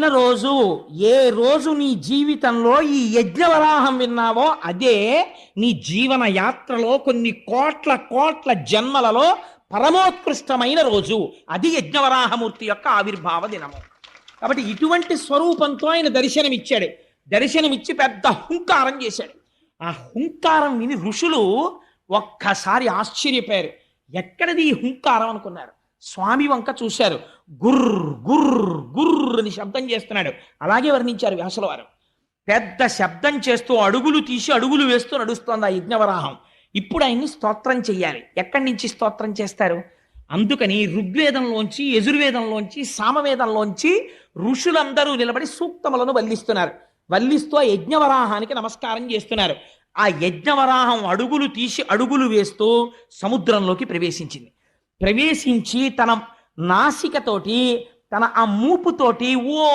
ముఖ్యమైన రోజు ఏ రోజు నీ జీవితంలో ఈ యజ్ఞవరాహం విన్నావో అదే నీ జీవన యాత్రలో కొన్ని కోట్ల కోట్ల జన్మలలో పరమోత్కృష్టమైన రోజు. అది యజ్ఞవరాహమూర్తి యొక్క ఆవిర్భావ దినము. కాబట్టి ఇటువంటి స్వరూపంతో ఆయన దర్శనమిచ్చాడు. దర్శనమిచ్చి పెద్ద హుంకారం చేశాడు. ఆ హుంకారం విని ఋషులు ఒక్కసారి ఆశ్చర్యపోయారు. ఎక్కడిది ఈ హుంకారం అనుకున్నారు? స్వామి వంక చూశారు. గుర్ర్ గుర్ర్ గుర్ర్ అని శబ్దం చేస్తున్నాడు. అలాగే వర్ణించారు వ్యాసుల వారు పెద్ద శబ్దం చేస్తూ అడుగులు తీసి అడుగులు వేస్తూ నడుస్తోంది ఆ యజ్ఞవరాహం. ఇప్పుడు ఆయన్ని స్తోత్రం చెయ్యాలి. ఎక్కడి నుంచి స్తోత్రం చేస్తారు? అందుకని ఋగ్వేదంలోంచి యజుర్వేదంలోంచి సామవేదంలోంచి ఋషులందరూ నిలబడి సూక్తములను వల్లిస్తున్నారు. వల్లిస్తూ ఆ యజ్ఞవరాహానికి నమస్కారం చేస్తున్నారు. ఆ యజ్ఞవరాహం అడుగులు తీసి అడుగులు వేస్తూ సముద్రంలోకి ప్రవేశించింది. ప్రవేశించి తన నాసికతోటి తన ఆ మూపుతోటి ఓ